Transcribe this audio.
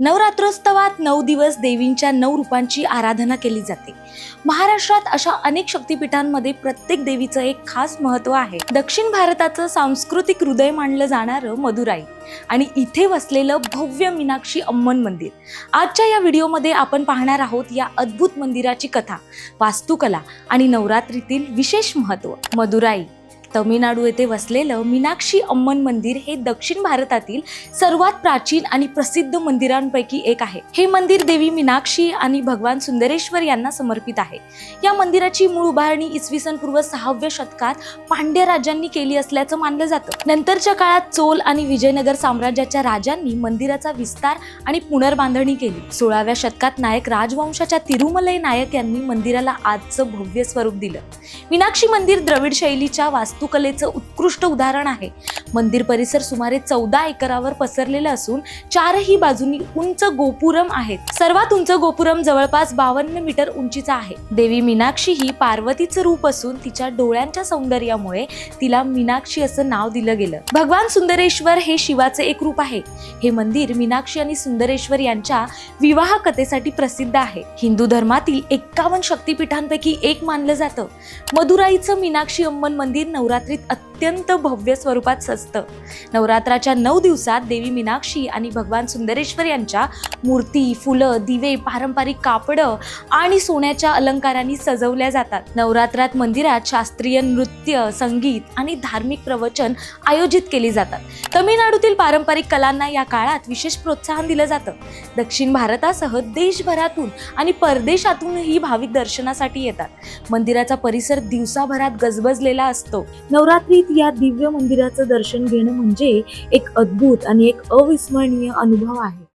नवरात्रोत्सवात नऊ दिवस देवींच्या नऊ रूपांची आराधना केली जाते. महाराष्ट्रात अशा अनेक शक्तिपीठांमध्ये प्रत्येक देवीचं एक खास महत्त्व आहे. दक्षिण भारताचं सांस्कृतिक हृदय मानलं जाणारं मदुराई आणि इथे वसलेलं भव्य मीनाक्षी अम्मन मंदिर. आजच्या या व्हिडिओमध्ये आपण पाहणार आहोत या अद्भुत मंदिराची कथा वास्तुकला आणि नवरात्रीतील विशेष महत्त्व मदुराई. तमिळनाडू येथे वसलेलं मीनाक्षी अम्मन मंदिर हे दक्षिण भारतातील सर्वात प्राचीन आणि प्रसिद्ध मंदिरांपैकी एक आहे. हे मंदिर देवी मीनाक्षी आणि भगवान सुंदरेश्वर यांना समर्पित आहे. या मंदिराची मूळ उभारणी इसवी सन पूर्व सहाव्या शतकात पांड्य राजांनी केली असल्याचं मानलं जातं. नंतरच्या काळात चोल आणि विजयनगर साम्राज्याच्या राजांनी मंदिराचा विस्तार आणि पुनर्बांधणी केली. सोळाव्या शतकात नायक राजवंशाच्या तिरुमलय नायक यांनी मंदिराला आजचं भव्य स्वरूप दिलं. मीनाक्षी मंदिर द्रविड शैलीच्या वास्तू वास्तुकलेचं उत्कृष्ट उदाहरण आहे. मंदिर परिसर सुमारे चौदा एकरावर पसरलेलं असून चारही बाजूनी उंच गोपुरम आहेत. सर्वात उंच गोपुरम जवळपास बावन्न मीटर उंचीचा आहे. देवी मीनाक्षी ही पार्वतीचं रूप असून तिच्या डोळ्यांच्या सौंदर्यामुळे तिला मीनाक्षी असं नाव दिलं गेलं. भगवान सुंदरेश्वर हे शिवाचे एक रूप आहे. हे मंदिर मीनाक्षी आणि सुंदरेश्वर यांच्या विवाह कथेसाठी प्रसिद्ध आहे. हिंदू धर्मातील एक्कावन्न शक्तिपीठांपैकी एक मानलं जातं. मदुराईचं मीनाक्षी अम्मन मंदिर नवरात्रीत अत्यंत भव्य स्वरूपात सजतं. नवरात्राच्या नऊ दिवसात देवी मीनाक्षी आणि भगवान सुंदरेश्वर यांच्या मूर्ती फुलं दिवे पारंपरिक कापडं आणि सोन्याच्या अलंकारांनी सजवल्या जातात. नवरात्रात मंदिरात शास्त्रीय नृत्य संगीत आणि धार्मिक प्रवचन आयोजित केली जातात. तमिळनाडूतील पारंपरिक कलांना या काळात विशेष प्रोत्साहन दिलं जातं. दक्षिण भारतासह देशभरातून आणि परदेशातूनही भाविक दर्शनासाठी येतात. मंदिराचा परिसर दिवसाभरात गजबजलेला असतो. नवरात्री कदाचित या दिव्य मंदिराचं दर्शन घेणं म्हणजे एक अद्भुत आणि एक अविस्मरणीय अनुभव आहे.